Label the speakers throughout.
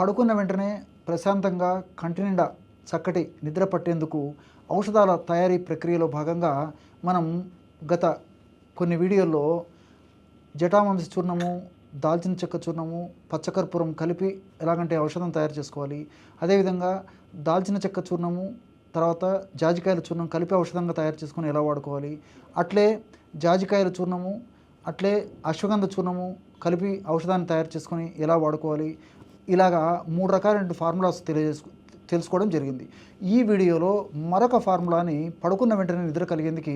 Speaker 1: పడుకున్న వెంటనే ప్రశాంతంగా కంటి నిండా చక్కటి నిద్ర పట్టేందుకు ఔషధాల తయారీ ప్రక్రియలో భాగంగా మనం గత కొన్ని వీడియోల్లో జటామంస చూర్ణము దాల్చిన చెక్క చూర్ణము పచ్చకర్పూరం కలిపి ఎలాగంటే ఔషధం తయారు చేసుకోవాలి. అదేవిధంగా దాల్చిన చెక్క చూర్ణము తర్వాత జాజికాయల చూర్ణం కలిపి ఔషధంగా తయారు చేసుకొని ఎలా వాడుకోవాలి. అట్లే జాజికాయల చూర్ణము అట్లే అశ్వగంధ చూర్ణము కలిపి ఔషధాన్ని తయారు చేసుకొని ఎలా వాడుకోవాలి. ఇలాగా మూడు రకాలైన ఫార్ములాస్ తెలియజేసు తెలుసుకోవడం జరిగింది. ఈ వీడియోలో మరొక ఫార్ములాని పడుకున్న వెంటనే నిద్ర కలిగేందుకు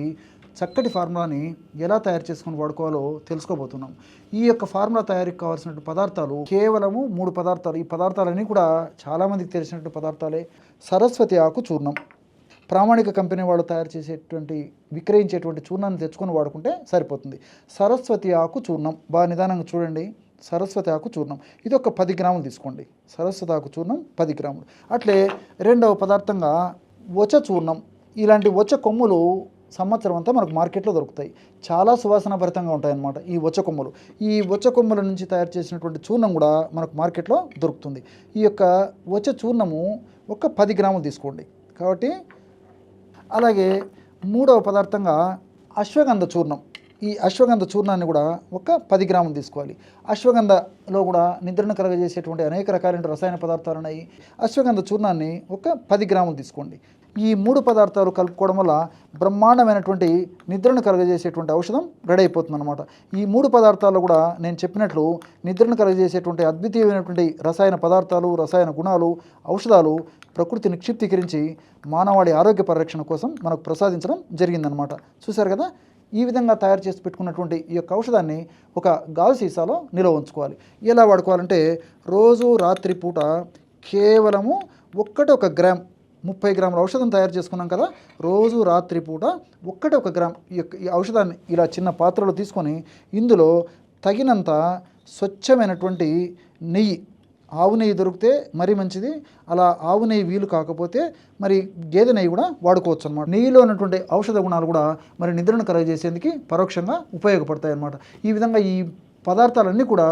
Speaker 1: చక్కటి ఫార్ములాని ఎలా తయారు చేసుకొని వాడుకోవాలో తెలుసుకోబోతున్నాం. ఈ యొక్క ఫార్ములా తయారీకి కావాల్సిన పదార్థాలు కేవలము మూడు పదార్థాలు. ఈ పదార్థాలన్నీ కూడా చాలామందికి తెలిసినటువంటి పదార్థాలే. సరస్వతి ఆకు చూర్ణం. ప్రామాణిక కంపెనీ వాళ్ళు తయారు చేసేటువంటి విక్రయించేటువంటి చూర్ణాన్ని తెచ్చుకొని వాడుకుంటే సరిపోతుంది. సరస్వతి ఆకు చూర్ణం. బాగా నిదానంగా చూడండి. సరస్వతి ఆకు చూర్ణం. ఇది ఒక పది గ్రాములు తీసుకోండి. సరస్వతి ఆకు చూర్ణం పది గ్రాములు. అట్లే రెండవ పదార్థంగా వచ చూర్ణం. ఇలాంటి వచ కొమ్ములు సంవత్సరం అంతా మనకు మార్కెట్లో దొరుకుతాయి. చాలా సువాసన భరితంగా ఉంటాయన్నమాట ఈ వచ్చ కొమ్ములు. ఈ వచ్చ కొమ్ముల నుంచి తయారు చేసినటువంటి చూర్ణం కూడా మనకు మార్కెట్లో దొరుకుతుంది. ఈ యొక్క వచ్చ చూర్ణము ఒక పది గ్రాములు తీసుకోండి. కాబట్టి అలాగే మూడవ పదార్థంగా అశ్వగంధ చూర్ణం. ఈ అశ్వగంధ చూర్ణాన్ని కూడా ఒక పది గ్రాములు తీసుకోవాలి. అశ్వగంధలో కూడా నిద్రను కలగజేసేటువంటి అనేక రకాలైన రసాయన పదార్థాలు ఉన్నాయి. అశ్వగంధ చూర్ణాన్ని ఒక పది గ్రాములు తీసుకోండి. ఈ మూడు పదార్థాలు కలుపుకోవడం వల్ల బ్రహ్మాండమైనటువంటి నిద్రను కలగజేసేటువంటి ఔషధం రెడీ అయిపోతుంది అనమాట ఈ మూడు పదార్థాలు కూడా నేను చెప్పినట్లు నిద్రను కలగజేసేటువంటి అద్వితీయమైనటువంటి రసాయన పదార్థాలు రసాయన గుణాలు ఔషధాలు ప్రకృతి నిక్షిప్తీకరించి మానవాళి ఆరోగ్య పరిరక్షణ కోసం మనకు ప్రసాదించడం జరిగిందనమాట చూశారు కదా? ఈ విధంగా తయారు చేసి పెట్టుకున్నటువంటి ఈ యొక్క ఔషధాన్ని ఒక గాజు సీసాలో నిల్వ ఉంచుకోవాలి. ఎలా వాడుకోవాలంటే రోజు రాత్రి పూట కేవలము ఒక్కటి ఒక గ్రామ్ ముప్పై గ్రాముల ఔషధం తయారు చేసుకున్నాం కదా రోజు రాత్రి పూట ఒక్కటి ఒక గ్రామ్ ఈ యొక్క ఈ ఔషధాన్ని ఇలా చిన్న పాత్రలో తీసుకొని ఇందులో తగినంత స్వచ్ఛమైనటువంటి నెయ్యి ఆవు నెయ్యి దొరికితే మరీ మంచిది. అలా ఆవు నెయ్యి వీలు కాకపోతే మరి గేదె నెయ్యి కూడా వాడుకోవచ్చు అనమాట నెయ్యిలో ఉన్నటువంటి ఔషధ గుణాలు కూడా మరి నిద్రను కలగజేసేందుకు పరోక్షంగా ఉపయోగపడతాయి అన్నమాట ఈ విధంగా ఈ పదార్థాలన్నీ కూడా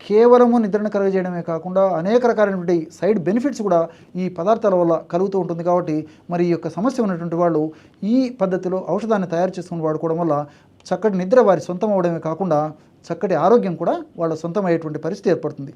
Speaker 1: కేవలము నిద్రను కలుగజేయడమే కాకుండా అనేక రకాలైనటువంటి సైడ్ బెనిఫిట్స్ కూడా ఈ పదార్థాల వల్ల కలుగుతూ ఉంటుంది కాబట్టి మరి ఈ యొక్క సమస్య ఉన్నటువంటి వాళ్ళు ఈ పద్ధతిలో ఔషధాన్ని తయారు చేసుకుని వాడుకోవడం వల్ల చక్కటి నిద్ర వారి సొంతం అవడమే కాకుండా చక్కటి ఆరోగ్యం కూడా వాళ్ళ సొంతం అయ్యేటువంటి పరిస్థితి ఏర్పడుతుంది.